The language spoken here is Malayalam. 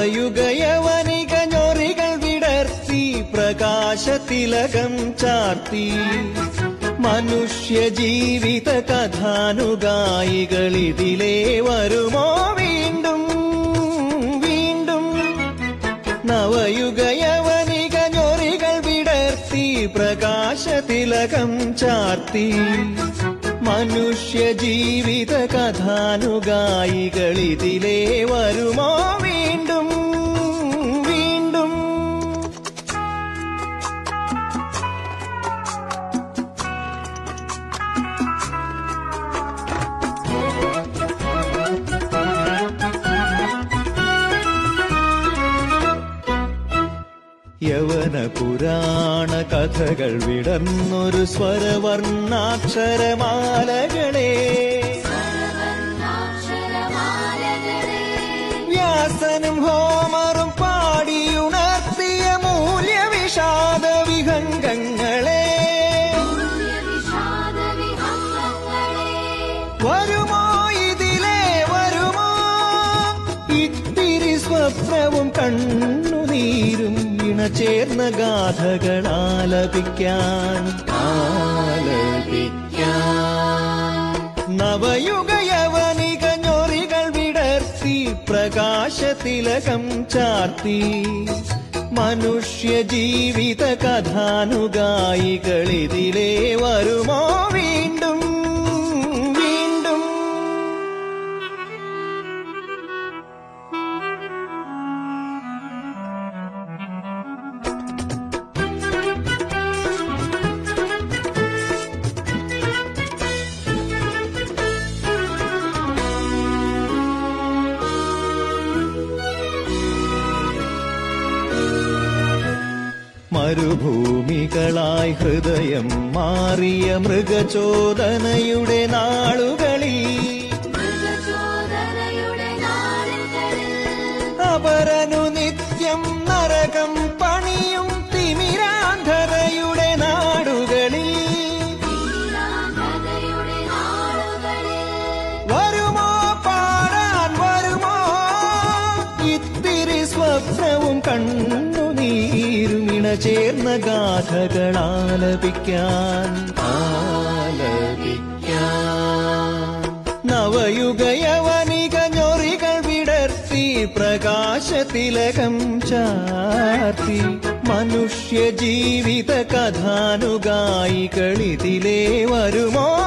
നവയുഗയവനിക വിടർത്തി പ്രകാശതിലകം ചാർത്തി. മനുഷ്യ ജീവിത കഥാനുഗായികളിതിലേ വരുമോ വീണ്ടും? വീണ്ടും നവയുഗയവനിക ഞൊറികൾ വിടർത്തി പ്രകാശതിലകം ചാർത്തി. മനുഷ്യ ജീവിത കഥാനുഗായികളിതിലേ വരുമോ വീണ്ടും യവന പുരാണ കഥകൾ വിടർന്നൊരു സ്വരവർണാക്ഷരമാലകളെ. വ്യാസനും ഹോമറും കണ്ണുനീരും ഇണചേർന്ന ഗാഥകൾ ആലപിക്കാൻ. ആലപിക്കാൻ നവയുഗയവനിക ഞൊറികൾ വിടർത്തി പ്രകാശതിലകം ചാർത്തി. മനുഷ്യ ജീവിത കഥാനുഗായികളിതിലേ വരുമോ മരുഭൂമികളായി ഹൃദയം മാറിയ മൃഗചോദനയുടെ നാളുകളിൽ അപരനു നിത്യം നരകം പണിയും തിമിരാന്ധരയുടെ നാടുകളിൽ വരുമോ പാടാൻ വരുമോ? ഇത്തിരി സ്വപ്നവും കണ്ണുനീരും ഇണചേർന്ന ഗാഥകൾ ആലപിക്കാൻ. ആലപിക്കാൻ നവയുഗയവനിക ഞൊറികൾ വിടർത്തി പ്രകാശതിലകം ചാർത്തി. മനുഷ്യ ജീവിത കഥാനുഗായികളിതിലേ വരുമോ?